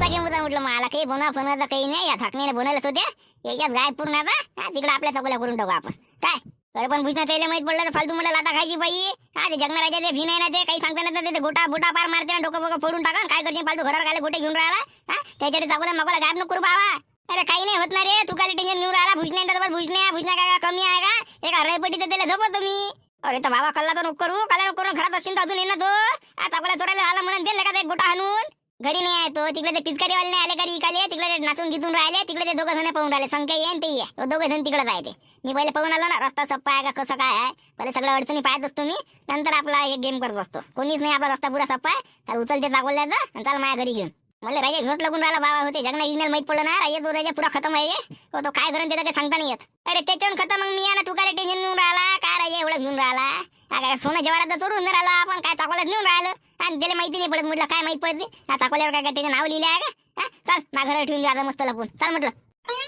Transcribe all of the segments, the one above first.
कसा गेम होता म्हटलं मला काही बोना फनवायचा काही नाही या थाकणीने बनवलंच होत्या याच्यात गाय पूर्ण आता तिकडे आपल्या चकोल्या करून टाकू आपण. काय? तर पण भुजना त्याला माहीत पडलं तर फालतू मला लाता खायची बाई. हा ते जगणाराच्या ते भिन ना ते काही सांगता नाही ते गोटा बोटा पार मारते ना डोकं बोकं फोडून टाका. काय करशील फालतू घरावर काय गोटे घेऊन राहिला? हा त्याच्याकडे चाकूला मकोला गायब नको करू बाबा. अरे काही नाही होत ना रे तू काय टेन्शन घेऊन राहिला. भुजण्या तर भुजण्या भुजण्या काय कमी आहे का? एका रयपटी तर त्याला झोपत तुम्ही. अरे तर बाबा कल्ला तर नको करू कल्ला नको करू घरात असेल तर अजून येणार तो. आता आपल्याला चोरायला झाला म्हणून दिलं का ते गोटा आणून घरी नाही आहे तो. तिकडे ते पिचकारीवाले नाही आले घरी इकाले. तिकडे ते नाचून गिचून राहिले. तिकडे ते दोघं जण पाहून राहिले. संख्या येईन ते. ये तो जण तिकडे जायते मी पहिले पाहून आलो ना रस्ता सप्पा आहे का कसं काय आहे? पहिले सगळ्या अडचणी पाहत असतो मी. नंतर आपला एक गेम करत असतो. कोणीच नाही आपला रस्ता पुरा सप्पा आहे. तर उचलते दाखवल्याचं आणि चाल माझ्या घरी घेऊन. मला राजा घेऊन लागून राहिला बाबा होते. जगना इग्नल माहीत पडलं ना. राजा तो राजा पुरा खतम आहे हो तो काय करून त्याचं काही सांगता नाही येत. अरे त्याच्यावर खतम मग मी आहे ना. तू काय टेन्शन घेऊन राहिला? काय राजा एवढं घेऊन राहिला? काय सोनं जवारात चोरून नाही राहिला आपण काय चाकोल्यात नेऊन राहिलं? आणि त्याला माहिती नाही पडत म्हटलं काय माहीत पडते हा चाकोल्यावर काय काय त्याचं नाव लिहिलं आहे का? चल माझ्या घरावर ठेवून द्या मस्त लपून. चल म्हटलं.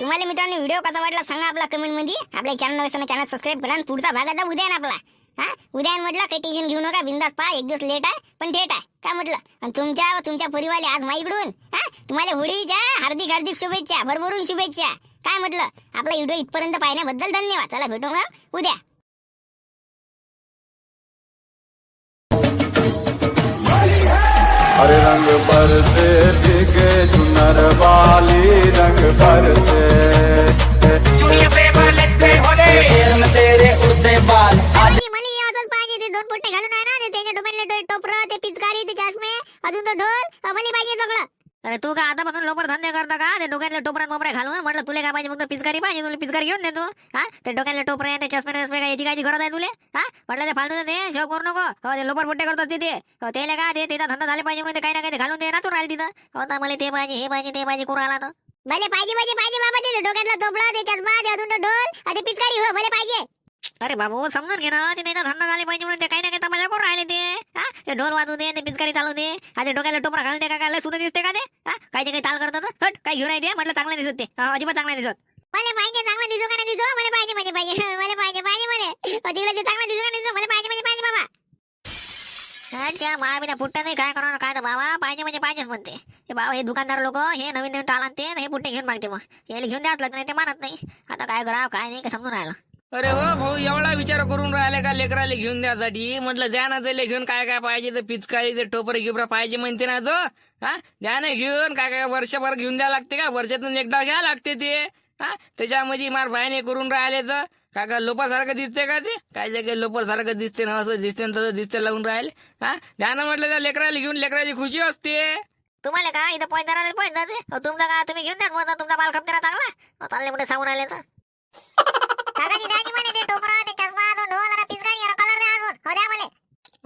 तुम्हाला मित्रांनो व्हिडिओ कसा वाटला सांगा आपला कमेंटमध्ये. आपल्या चॅनल नव्हे चॅनल सबस्क्राईब करा आणि पुढचा भाग आता उद्या ना आपला. हा उद्या म्हटलं काही टेन्शन घेऊ नका बिंदास पहा एक दिवस लेट आहे पण डेट आहे. काय म्हटलं? आणि तुमच्या व तुमच्या परिवार आज माईकडून हा तुम्हाला होळीच्या हार्दिक हार्दिक शुभेच्छा भरभरून शुभेच्छा. काय म्हटलं? आपला व्हिडिओ इथपर्यंत पाहण्याबद्दल धन्यवाद. चला भेटू मग उद्या. हरे रंग बरसे दिखे चुनर वाली रंग बरसे दुनिया पे लेट्स होले। में तेरे उड़ते बाल। आज आणि मला पाहिजे ते दोन पोट्टे घालून आहे ना ते त्याच्या डोक्यातले टोपर ते पिचकारी ते चष्मे अजून तो ढोल मला पाहिजे सगळं अरे तू का आतापासून लोपर धंदे करता का? ते डोक्यातले टोपऱ्यात मोपऱ्या घालून म्हटलं तुला काय पाहिजे फक्त पिचकारी पाहिजे? तुला पिचकारी घेऊन देतो हा? ते डोक्यातले टोपरे ते चष्मे चष्मे काय याची कायची गरज आहे तुले? हा? म्हटलं ते फालतू ते शोक करू नको. हो ते लोपर पोट्टे करतात ते ते हो त्याला का ते त्याचा धंदा झाले पाहिजे म्हणून ते काही ना काही ते घालून ते नाचून राहिले तिथं. हो तर मला ते पाहिजे हे पाहिजे ते पाहिजे करू आला तर भले पाहिजे पाहिजे पाहिजे बाबा ते डोक्यातला टोपडा ते चष्मा ते अजून तो ढोल आणि ते पिचकारी हो भले पाहिजे. अरे बाबू समजून घे ना ते त्याचा धंदा झाले पाहिजे म्हणून ते काही ना काही तमाशा करून राहिले ते हा ते ढोल वाजू दे ते पिचकारी चालू दे. ते डोक्याला टोपरा घालून दे का काय सुद्धा दिसते का ते? हा कायचे काही ताल करतात हट काय घेऊन आहे ते म्हटलं चांगलं दिसत ते. हा, अजिबात चांगलं दिसत. मला पाहिजे चांगला दिसू का नाही दिसू? मला पाहिजे पाहिजे पाहिजे. मला पाहिजे पाहिजे मला. अं, तिकडे ते चांगला दिसू का नाही दिसू? मला पाहिजे पाहिजे पाहिजे बाबा. अच्छा महाबिना पुट्ट्या नाही काय करणार? काय तर बाबा पाहिजे म्हणजे पाहिजेच म्हणते. हे बाबा हे दुकानदार लोक हे नवीन नवीन ताल आणते आणि हे पुट्टे घेऊन मागते मग. याला घेऊन द्याच लागत नाही ते मानत नाही. आता काय करावं काय नाही काय समजून राहिलं. अरे हो भाऊ एवढा विचार करून राहिले का लेकराले घेऊन द्यासाठी? म्हटलं द्या ना त्याला घेऊन काय काय पाहिजे ते पिचकाळी ते टोपर गिबरा पाहिजे म्हणते ना तो. हा? द्या ना घेऊन काय काय वर्षभर घेऊन द्या लागते का? वर्षातून एकदा घ्या लागते ते. हा? त्याच्यामध्ये मार भाईने करून राहिले तर. काय काय लोपर सारखं दिसते का ते? काय जगे लोपर सारखं दिसते ना असं दिसते ना तसं दिसते लावून राहिले. हा? द्या ना म्हटलं त्या लेकराला घेऊन लेकराची खुशी असते. तुम्हाला काय इथं पैसे राहिले जाते तुमचा काय तुम्ही घेऊन द्या तुमचा माल खपते ना चांगला? चालले कुठे सांगून राहिले तर. काकाजी द्याजी मला ते टोपरा ते चष्मा तो ढोल आणि पिचकारी याला कलर द्या अजून. हो द्या मला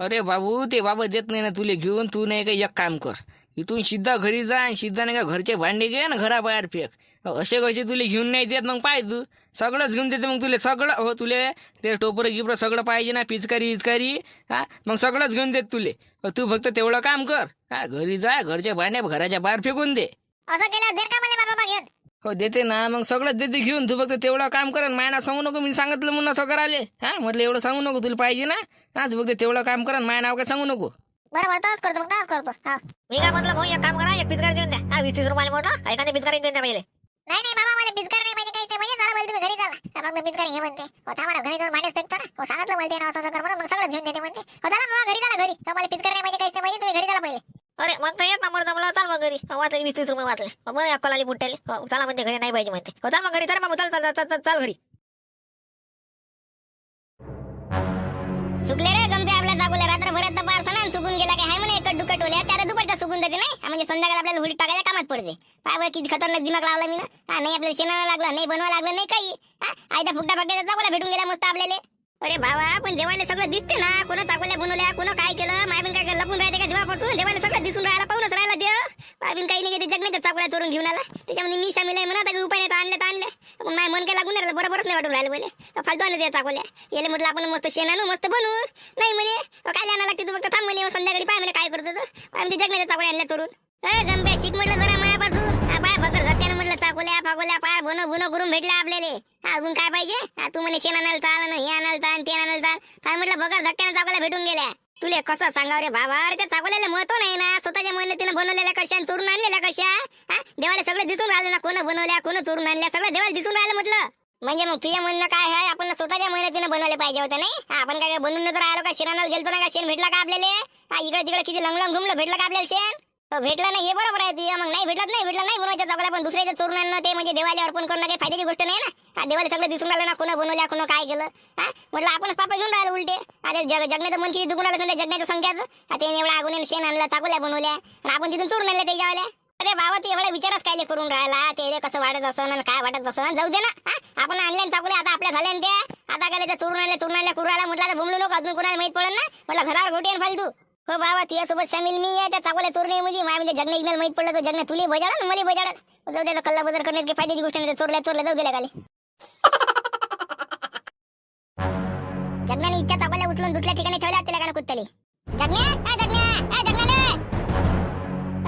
अरे बाबू ते बाबा देत नाही ना तुले घेऊन तू नाही का एक काम कर. इथून सिद्धा घरी जा आणि सिद्धा नाही का घरचे भांडे घे ना घराबाहेर फेक. असे कसे तुले घेऊन नाही देत मग पाय तू? सगळंच घेऊन देते मग तुले. सगळं हो तुले. ते टोपरं गिपरं सगळं पाहिजे ना पिचकारी इचकारी. हा? मग सगळंच घेऊन देत तुले. अ, तू फक्त तेवढं काम कर. हा घरी जा घरचे भांडे घराच्या बाहेर फेकून दे. असं केलं देर का मला बाबा घेऊन? हो देते ना. मग सगळंच देते घेऊन. तू फक्त तेवढं काम कर मायना सांगू नको. मी सांगितलं म्हणून असं करायले. हा म्हटलं एवढं सांगू नको तुला पाहिजे ना. हा तू फक्त तेवढं काम कर माय नाव काय सांगू नको. बरोबर तसंच करतो मग तसंच करतो. हा. मी काय म्हटलं भाऊ एक काम करा एक पिचकारी देऊन द्या. हा वीस तीस रुपयाला मोठं एखादी पिचकारी देऊन द्या पहिले. नाही नाही बाबा मला पिचकार नाही पाहिजे काही म्हणजे चला बोल तुम्ही घरी चला. हा, फक्त पिचकार हे म्हणते. हो थांबा ना घरी जाऊन भांडेच फेकतो ना. हो सांगितलं मला ते ना असं असं कर म्हणून मग सगळं घेऊन देते म्हणते. हो चला बाबा घरी चला घरी. हो, मला पिचकार नाही पाहिजे काहीच पाहिजे. तुम्ही घरी चला पहिले. अरे मग तर एक नंबर जमला मग घरी वाचले वीस तीस रुपये वाचले. बरं अक्कल आली पुट्ट्याले चला म्हणते घरी नाही पाहिजे म्हणते. हो चाल मग घरी चल बाबू चल चल चल चल घरी. सुकले रे गमते आपल्या जागोल्या रात्रभरात तपार सणान सुकून गेला काय? हाय म्हणे एकट दुकट ओल्या त्याला दुपारचा सुकून देते नाही. हा, म्हणजे संध्याकाळी आपल्याला हुडी टाकायला कामात पडते. काय बरं किती खतरनाक दिमाग लावला मी ना हा नाही आपल्याला शेणाला लागला नाही बनवा लागलं नाही काही. हा आयदा फुकटा फकट्याचा जागोला भेटून गेला मस्त आपल्याला. अरे बाबा पण देवाला सगळं दिसते ना. कोणा चाकोल्या बनवल्या कोणा काय केलं? माय काय काय लपून राहते का देवापासून? देवाला सगळं दिसून राहायला पाहूनच राहिला देव. काही नाही ते जगण्याच्या चाकोल्या चोरून घेऊन आला. त्याच्यामध्ये मी शामिल आहे म्हणा आता उपाय नाही तर आणले तर आणले. पण माझ्या मन काय लागून राहिलं बरोबरच नाही वाटून राहिलं बोले. फालतू आणलं त्या चाकोल्या येले म्हटलं आपण मस्त शेण आणू मस्त बनवू. नाही म्हणे. काय आणा लागते तू फक्त थांब म्हणे संध्याकाळी पाय म्हणे काय करतो तर आम्ही ते जगण्याच्या चाकोल्या आणल्या चोरून. ए शिक म्हटलं जरा मायापासून. पाय बकर धक्क्यानं म्हटलं चाकोल्या फाकोल्या पाय बन बुन करून भेटल्या आपल्याला. अजून काय पाहिजे? तू म्हणे शेण आणायला चाल आणि हे आणायला चाल ते आणायला चाल. काय म्हटलं बकर धक्क्यानं चाकोल्या भेटून गेल्या. तुले कसं सांगाव रे बाबा? अरे त्या चाकोल्याला महत्त्व नाही ना. स्वतःच्या मेहनतीनं बनवलेल्या कशा आणि चोरून आणलेल्या कशा? हा? देवाला सगळं दिसून राहिलं ना. कोण बनवल्या कोण चोरून आणल्या? सगळं देवाला दिसून राहिलं म्हटलं. म्हणजे मग तुझ्या म्हणणं काय आहे? आपण स्वतःच्या मेहनतीनं बनवले पाहिजे होतं नाही? हा, आपण काय बनवून तर आलो का? शेणाला गेलतो ना का? शेण भेटला का आपल्याला? हा इकडे तिकडे किती लंगलंग घुमलं भेटलं का आपल्याला शेण? तो भेटलं नाही हे बरोबर आहे तुझ्या. मग नाही भेटलं नाही भेटलं नाही बनवायच्या चाकल्या पण दुसऱ्याच्या चोरून आणणं ते म्हणजे देवाला अर्पण करणं काही फायद्याची गोष्ट नाही ना? देवाला सगळं दिसून राहिलं ना कोणा बनवल्या कोणा काय केलं? हा म्हटलं आपणच पापा घेऊन राहिलो उलटे. आता जग जगण्याचं मन किती दुखून राहिलं समजा जगण्याच्या संख्यात आता एवढा आगून शेण आणलं चाकल्या बनवल्या. आणि आपण तिथून चोरून आणल्या त्याच्यावाल्या. अरे बाबा ते एवढा विचारच काय करून राहिला? ते कसं वाटत असं आणि काय वाटत असं जाऊ दे ना. आपण आणल्या आणि आता आपल्या झाल्या ते त्या. आता काय त्या चोरून आणल्या चोरून आणल्या कुराला म्हटलं आता भुमलो नको अजून कुणाला माहीत पडेल ना. म्हटलं घरावर घोटी आणि फालतू. हो बाबा तुझ्यासोबत शामिल मी आहे त्या चाकोल्या चोरणे म्हणजे माझ्या म्हणजे जगणे इग्नल माहीत पडलं तर जगणे तुले बजाडा मला बजाडत जाऊ दे कल्ला बदल करण्यात काही फायद्याची गोष्ट नाही चोरल्या चोरल्या जाऊ दिल्या खाली जगण्याने इच्छा चाकोल्या उचलून दुसऱ्या ठिकाणी ठेवल्या तिला गाणं कुत्तली. जगण्या ए जगण्या जगण्याले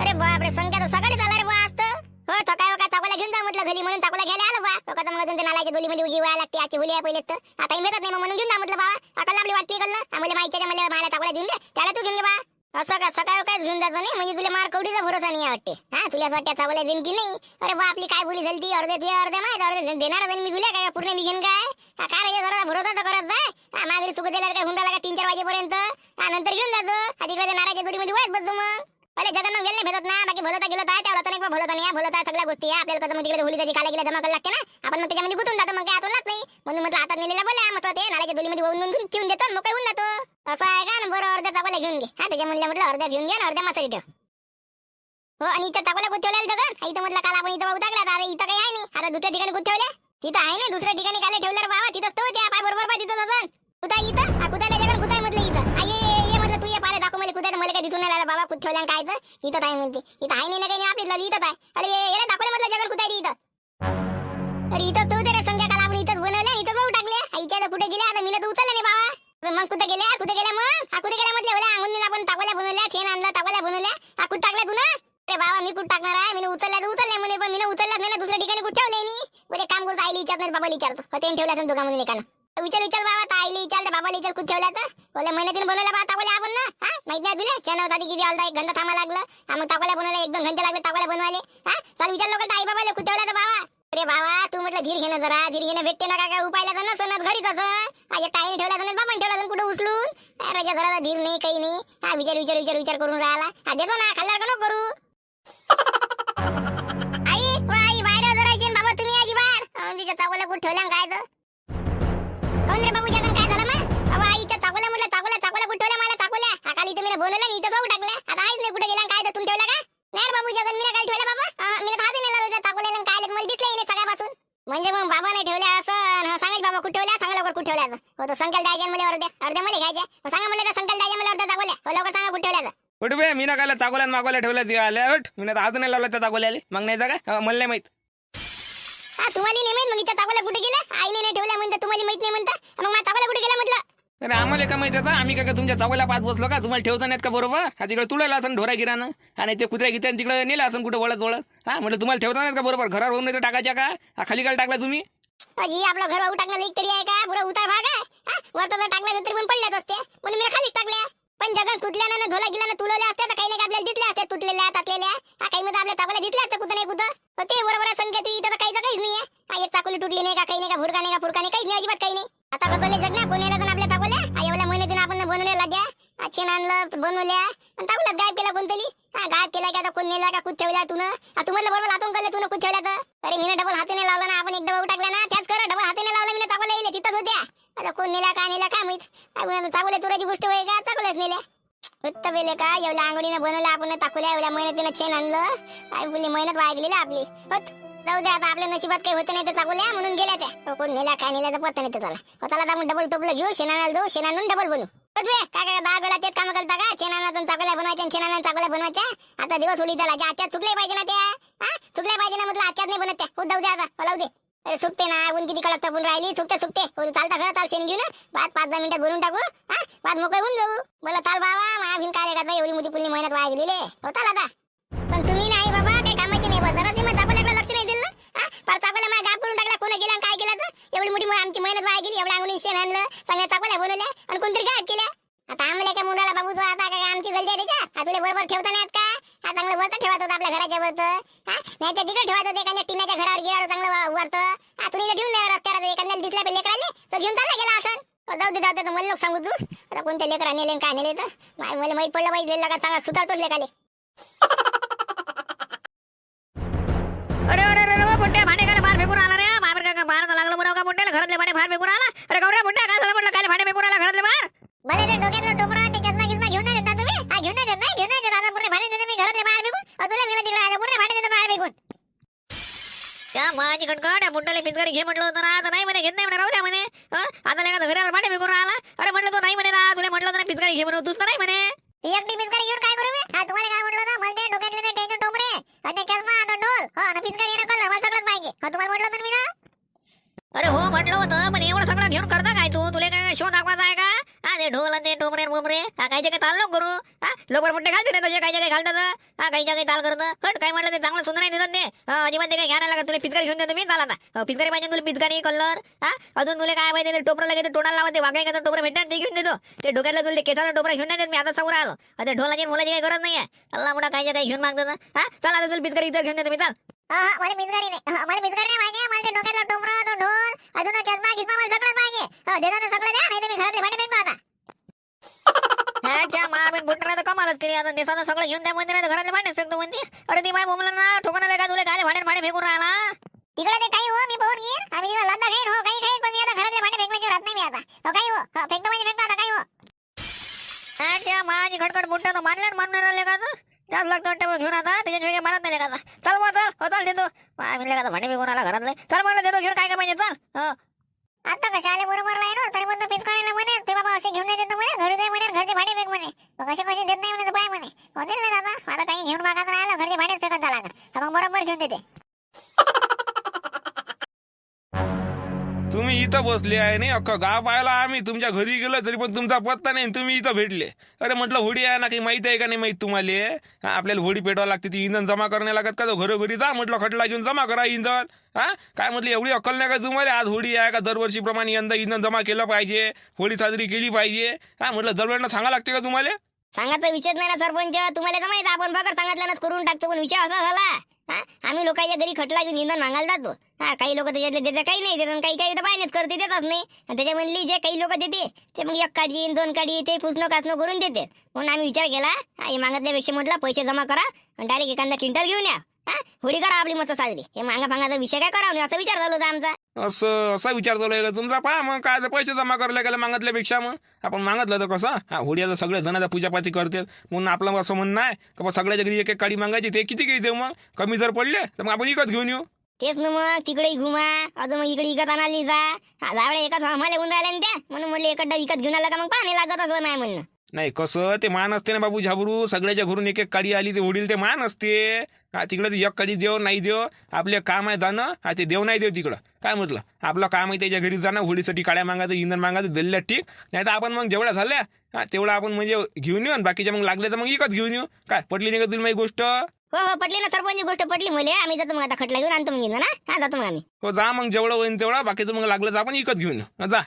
अरे बापरे संख्या तर सकाळीच आला रे बा आज तर. हो थकाय काय चाकोला घेऊन जा म्हटलं घरी म्हणून चाकोला घ्यायला आलो बा. हो, तो का मग अजून ते नालायच्या दोलीमध्ये उगी व्हायला लागते आजची होली आहे पहिलेच तर. आता ही भेटत नाही मग म्हणून घेऊन जा म्हटलं बाबा. आता आपली वाटते कल आम्हाला माहिती मला मला चाकोला देऊन दे. त्याला तू घेऊन घे बा. असं का सकाळ काय घेऊन जातो नाही. म्हणजे तुला मार कवडीचा भरोसा नाही वाटते. हा तुला असं वाटतं चावला देईन की नाही? अरे बा आपली काय बोली झाली ती? अर्धे तुझ्या अर्धे माहीत अर्धे देणार नाही मी तुला काय? पूर्ण मी घेऊन काय? काय रे जरा भरोसा तर करत जाय हा, माघारी सुख दिला काय हुंडाला का तीन चार वाजेपर्यंत? हा, नंतर घेऊन जातो हा, तिकडे ते नारायच्या दोरीमध्ये वाईट बसतो मग. अरे जगन मग गेले भेटत ना. बाकी भलता गेलो आहे तेवढा तर नाही भलता नाही भलता सगळ्या गोष्टी आहे. आपल्याला मग तिकडे होली काला गेला जमा करायला लागते ना आपण मग त्याच्यामध्ये गुतून जातो. मग काय आतून लागत नाही. म्हणून म्हटलं आता नेलेला बोला. मग ते नाल्याच्या दोलीमध्ये वाहून ठेवून देतो मग काय होऊन जातो? असं आहे का? ना बरं अर्ध्या चाकोला घेऊन घे. हा त्याच्या म्हणलं म्हटलं अर्ध्या घेऊन घे आणि अर्ध्या मासरी ठेव. हो आणि इथं चाकोला कुठे ठेवल्या दगड इथं म्हटलं काल आपण इथं बघू टाकला आता इथं काही आहे नाही. आता दुसऱ्या ठिकाणी कुठे तिथं आहे ना दुसऱ्या ठिकाणी काल ठेवलं बाबा तिथंच तो त्या पाय बरोबर पाय तिथं अजून कुठं इथं? हा कुठायला जगन कुठाय म्हटलं इथं? आई ये म्हटलं तू ये पाहिलं दाखव मला. कुठे मला काय दिसून नाही आलं बाबा कुठं ठेवल्या काय तर इथं आहे म्हणते. इथं आहे नाही ना काही नाही. आपली इथं आहे. अरे ये- दाखवलं म्हटलं जगन कुठे इथं. अरे इथं तू. बाबा मग कुठे गेल्या कुठे गेल्या मग? हा कुठे गेल्या म्हटलं ओल्या अंगून आपण टाकल्या बनवल्या ठेन आणला टाकल्या बनवल्या हा कुठे टाकल्या तू ना? अरे बाबा मी कुठे टाकणार आहे? मी उचलल्या तर उचलल्या म्हणे पण मी उचललाच नाही ना. दुसऱ्या ठिकाणी कुठे ठेवले नी? बरे काम करतो आईला विचारत नाही बाबाला विचारतो. हो ते ठेवल्या असेल दुकानामध्ये एकानं. विचार विचार बाबा तर आईला विचार तर बाबाला विचार कुठे ठेवला तर? बोले महिन्यातून बनवला बा टाकल्या आपण ना. हा माहीत नाही तुला? चॅनल आधी किती आलता एक घंटा थांबा लागलं. हा मग टाकल्या बनवल्या एक दोन घंटे लागले टाकल्या बनवाले हा चाल विचार लोक आई बाबाला कुठे ठेवला तर बाबा? अरे बाबा तू म्हटलं धीर घेणं जरा धीर घेणं भेटते ना काय काय उपायला तर घरीच असं. टाईम ठेवला तर बाबा ठेवला कुठे उचलून? रजा घराचा धीर नाही काही नाही. हा विचार विचार विचार विचार करून राहिला. हा देतो ना खाल्ल्यावर का नको करू? आई आई बाहेर जरा बाबा तुम्ही आजी बाहेर. अं, तिच्या चाकोल्या ठेवल्या काय तर? कोण रे बाबू संकल द्यायचे मला अर्ध्या अर्ध्या मला घ्यायचे. सांगा म्हणलं संकल द्यायचे मला अर्ध्या चाकोल्या हो लवकर सांगा कुठे ठेवल्या उठ बे? मी ना कायला चाकोल्या आणि मागोल्या ठेवल्या ती आल्या. उठ. मी ना हात नाही लावला त्या चाकोल्याले मग नाही अं, मला नाही माहीत. हा तुम्हाला नाही माहीत? मग इथं चाकोल्या कुठे गेल्या? आईने नाही ठेवल्या म्हणता तुम्हाला माहीत नाही म्हणता? मग माझ्या चाकोल्या कुठे गेल्या म्हटलं? अरे आम्हाला का माहिती होतं आम्ही का तुमच्या चाकोल्या पाच बसलो का? तुम्हाला ठेवता नाहीत का बरोबर? हा तिकडे तुळायला असं ढोरा गिरानं आणि ते कुत्र्या गित्या तिकडे नेलं असं कुठं वळत वळत. हा म्हटलं तुम्हाला ठेवता नाहीत का बरोबर? घरावर होऊन टाकायच्या का? खाली काय टाकला तुम्ही? अजी आपलं घर वाहू टाकणं लेक तरी आहे का? पुढे उतार भाग आहे. हा? जर टाकलं तरी पण पडल्याच असते. म्हणून मी खालीच टाकल्या. पण जगन कुठल्या धोला गिलानं तुलवल्या असत्या तर काही नाही आपल्याला दिसल्या असत्या तुटलेल्या तातलेल्या हा काही मग आपल्या चाकल्या दिसल्या असत्या कुठं नाही कुठं? ते बरोबर संख्या तू इथं काहीच काहीच नाही आहे एक चाकोली तुटली नाही का काही नाही का भुरका नाही का फुरका नाही काहीच नाही अजिबात काही नाही. आता बदलले जग ना कोणाला जण आपल्या चाकल्या एवढ्या महिन्यातून आपण बनवल्या लाग्या छेन आणलं बनवल्या. आणि टाकलं गायब केला कोणतरी? हा गायब केला की आता कोण नेला का कुठ ठेवला तू तू म्हणलं बरोबर लातून कळलं तू कुठ ठेवला तर? अरे मी डबल हाताने लावला ना आपण एक डबा टाकला ना त्याच कर. डबल हाताने लावला मी चाकल्या येईल तिथंच होत्या. आता कोण नेला काय नेला काय माहीत. चाकल्या चुराची गोष्ट होय का? चाकल्याच नेल्या. उत्त बेले का? एवढ्या अंगडीनं बनवलं आपण टाकूल्या एवढ्या मेहनतीनं छेन आणलं. काय बोलली मेहनत वागलेली आपली. होत. जाऊ द्या आता आपल्या नशिबात काही होत नाही तर चाकूल्या म्हणून गेल्या त्या. कोण नेल्या काय नेल्या तर पत्ता नाही त्याला हो त्याला आपण डबल टोपलं घेऊ शेणाला देऊ शेणानं डबल बनू. होत काय काय दहा वेळा तेच काम करता का? शेणानं चाकल्या बनवायच्या आणि शेणानं चाकल्या बनवायच्या? आता दिवस होली त्याला आजच्या चुकले पाहिजे ना त्या हा? चुकले पाहिजे ना म्हटलं आजच्याच नाही बनत त्या. हो जाऊ आता. हो, लावू दे. अरे सुकते ना. ऊन किती कडक तापून राहिली. सुकते सुकते. हो, चालता. खरं चाल शेण घेऊ ना भात पाच दहा मिनिटात बनवून टाकू. हा? भात मोकळे होऊन जाऊ. बोला चाल बाबा. माझ्या भिन काय करता एवढी मोठी पुली मेहनत वाया गेलेली होता चाल आता. पण तुम्ही नाही बाबा. ना हा माझ्या गाप करून टाकला. कोण गेला आणि काय केलं तर? एवढी मोठी आमची मेहनत वाया गेली एवढ्या अंगणी शेण आणलं सगळ्या चाकल्या बनवल्या आणि कोणतरी गायब केल्या. आता आम्हाला काय मुलाला बाबू तो आता काय आमची गलती आहे त्याच्यात हा तुला बरोबर ठेवता नाही का? हा चांगलं वरत ठेवत होतं आपल्या घराच्या वरत हा नाही तर तिकडे ठेवत होते एखाद्या टिनाच्या घरावर गिरावर चांगलं वरत हा तुम्ही ठेवून द्या रस्त्यावर एखाद्याला दिसला पे लेकराले तो घेऊन चालला गेला असं. जाऊ दे जाऊ दे मला लोक सांगू तू. आता कोणत्या लेकरा नेले काय नेले तर? मला माहीत पडलं पाहिजे का? चांगला सुधारतोच लेखाले देत नाही घेऊन नाही देत आता पूर्ण भाडे देते मी घरातले बाहेर फेकून तुला गेलं तिकडे आता पूर्ण भाडे देते बाहेर फेकून त्या माझी खटखट या मुंडाला पिचकारी घे म्हटलं होतं ना आता नाही म्हणे घेत नाही म्हणे राहू द्या म्हणे हं? आता लेका घराला भांडे फेकून आला अरे म्हटलं तो नाही म्हणे ना तुला म्हटलं होतं ना पिचकारी घे म्हणून तूच तर नाही म्हणे एकटी पिचकारी घेऊन काय करू मी हा तुम्हाला काय म्हटलं होतं मला ते डोक्यातले ते टेन्शन टोपरे आणि चष्मा आता डोल हो आणि पिचकारी येणं कळलं मला सगळंच पाहिजे हा तुम्हाला म्हटलं होतं मी ना अरे हो म्हटलं होतं पण एवढं सगळं घेऊन करता काय तू? तुला काय शो दाखवायचा आहे का? हा ते ढोल ते टोमरे बोमरे हा काहीच्या काही ताल चाललो करू. हा लोकर मोठे घालते ना तसे काहीच्या काही घालतात. हा काही काही ताल करतं. कट काय म्हटलं ते चांगलं सुंदर नाही देतात ते हा, अजिबात ते काही घ्यायला लागत. तुला पिचकारी घेऊन देतो मी चाला आता. पिचकारी पाहिजे तुला पिचकारी कलर. हा अजून तुला काय पाहिजे ते टोपरं लगेच ते लावा ते वाघायचं टोपरं भेटतात ते घेऊन देतो. ते डोक्याला तुला ते टोपरा टोपरं घेऊन नाही देत मी आता समोर आलो. आता ढोलाची मुलाची काही गरज नाही आहे अल्ला मोठा काही काही घेऊन मागतात हा चला आता तुला पिचकारी इतर घेऊन देतो मी चाल. मला पिचकारी नाही. हा, मला पिचकारी नाही पाहिजे. मला ते डोक्यातलं टोपरं तो ढोल अजून चष्मा गिस्मा मला सगळं पाहिजे. देता तर सगळं द्या नाही मी घरातले भांडे फेकतो आता. ह्याच्या महाबीन बुटरा तर कमालच केली. आता देशाचं सगळं घेऊन द्या म्हणते नाही घरातले भांडे फेकतो म्हणते. अरे ती बाय बोमला ना का तुला काय भांडे भांडे फेकून राहिला? तिकडे ते काही हो मी पाहून घेईन. आम्ही तिकडे लंदा खाईन हो काही खाईन पण मी आता घरातले भांडे फेकण्याची राहत नाही मी आता. हो काही हो. हो, फेकतो म्हणजे फेकतो आता काही हो. ह्याच्या माझी खटखट बुट्ट्या तर मानल्यावर मारणार राहिले का त्याच लागतो वाटतं घेऊन आता त्याच्या वेगळे मारत नाही का चल मग चल. हो चल देतो. माय म्हणले का आता भांडे फेकून आला घरातले. चल म्हणलं देतो. घेऊन काय काय पाहिजे चल. हो. आता कशा आले बरोबर नाही ना? तरी पण तो पिचकारीला म्हणे ते बाबा असे घेऊन नाही देत म्हणे घरी जाय म्हणे घरचे भाडे फेक म्हणे. कसे कसे देत नाही म्हणे पाय म्हणे. हो दिल दादा? आता काही घेऊन मागायचं राहिलं घरचे भांडेच फेकत झाला का मग बरोबर घेऊन देते. तुम्ही इथं बसले आहे नाही अख्खं गाव पाहिला आम्ही. तुमच्या घरी गेलो तरी पण तुमचा पत्ता नाही तुम्ही इथं भेटले. अरे म्हटलं होडी आहे ना काही माहिती आहे का नाही माहीत तुम्हाला? आपल्याला होडी पेटवावं लागते ती इंधन जमा करण्या लागत का? तो घरोघरी जा म्हटलं खटला घेऊन जमा करा इंधन. हा? काय म्हटलं एवढी अक्कल नाही का तुम्हाला? आज होडी आहे का? दरवर्षीप्रमाणे यंदा इंधन जमा केलं पाहिजे होळी साजरी केली पाहिजे. हा म्हटलं दरवेळेला सांगा लागते का तुम्हाला? सांगायचा विषयच नाही ना सरपंच. तुम्हाला माहीत आपण बघा सांगितल्यानंच करून टाकतो पण विषय असा झाला. हा? आम्ही लोकांच्या घरी खटला घेऊन इंधन मागायला जातो. हा काही लोक त्याच्यातले देतात काही नाही देतात काही काही तर पाहिजेच करते देतच नाही. आणि त्याच्यामधली जे काही लोक देते ते मग एक काढी दोन काढी ते पुसणं कासणं करून देते. म्हणून आम्ही विचार केला हे मागतल्यापेक्षा म्हटलं पैसे जमा करा आणि डायरेक्ट एखादा क्विंटल घेऊन या. हा? होडी करा आपली मस्त साजरी. हे मागा फांगाचा विषय काय करावं? असा विचार झाला होता आमचा. असं असा विचार चालू आहे का तुमचा? पहा मग काय ते पैसे जमा करायला गेला मागितल्यापेक्षा मग. आपण मागितलं तर कसं? हा होडियाला सगळे जणांचा पूजापाती करतात म्हणून आपलं असं म्हणणं आहे का बा सगळ्याच्या घरी एक एक काडी मागायची ते किती देऊ मग? कमी जर पडले तर मग आपण विकत घेऊन येऊ. तेच ना मग तिकडे घुमा. अजून मग इकडे इकत आणाली जा. हा, जावड्या एकाच आम्हाला येऊन राहिल्या ना त्या. म्हणून म्हणले एकदा विकत घेऊन आला का मग? पाणी लागत असं नाही म्हणणं. नाही कसं? ते मान असते ना बाबू झाबरू. सगळ्याच्या घरून एक एक काडी आली ते होडील ते मान असते. हा तिकडे ते एक काडी देव नाही देव आपले काम आहे जाणं हा ते देव नाही देव तिकडं. काय म्हटलं? आपलं काम आहे त्याच्या घरी जाणं होडीसाठी काड्या मागायचं इंधन मागायचं दिल्या ठीक. नाही तर आपण मग जेवढ्या झाल्या हा तेवढं आपण म्हणजे घेऊन येऊ आणि बाकीच्या मग लागले तर मग विकत घेऊन येऊ. काय पटली नाही का तुला माझी गोष्ट? हो हो पटली ना सरपंच गोष्ट पटली मला. आम्ही जातो मग आता खटला घेऊन आणतो मग ना हा. जातो मग आम्ही. हो जा मग जेवढं होईल तेवढं बाकीचं मग लागलं तर आपण विकत घेऊन येऊ. जा.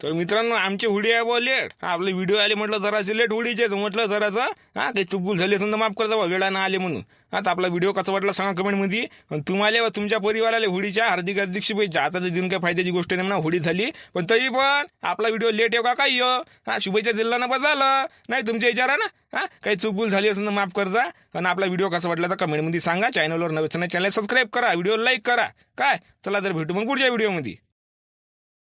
तर मित्रांनो आमची हुडी आहे बुवा लेट. हा, आपले व्हिडिओ आले म्हटलं जरासे लेट हुडीचे म्हटलं जरासं हा काही चुकबुल झाली असेल तर माफ करता वेळानं आले म्हणून. आता आपला व्हिडिओ कसा वाटला सांगा कमेंटमध्ये आणि तुम्हाला व तुमच्या परिवाराला हुडीच्या हार्दिक हार्दिक शुभेच्छा. आता तर दिन काय फायद्याची गोष्ट नाही म्हणा हुडी झाली. पण तरी पण आपला व्हिडिओ लेट येऊ का काही यो? हा शुभेच्छा दिला ना बस झालं. नाही तुमच्या विचारा ना. हा काही चुकबुल झाली असेल तर माफ करजा. आणि आपला व्हिडिओ कसा वाटला तर कमेंटमध्ये सांगा. चॅनलवर नवीन चॅनल सबस्क्राईब करा. व्हिडिओ लाईक करा. काय? चला तर भेटू मग पुढच्या व्हिडिओमध्ये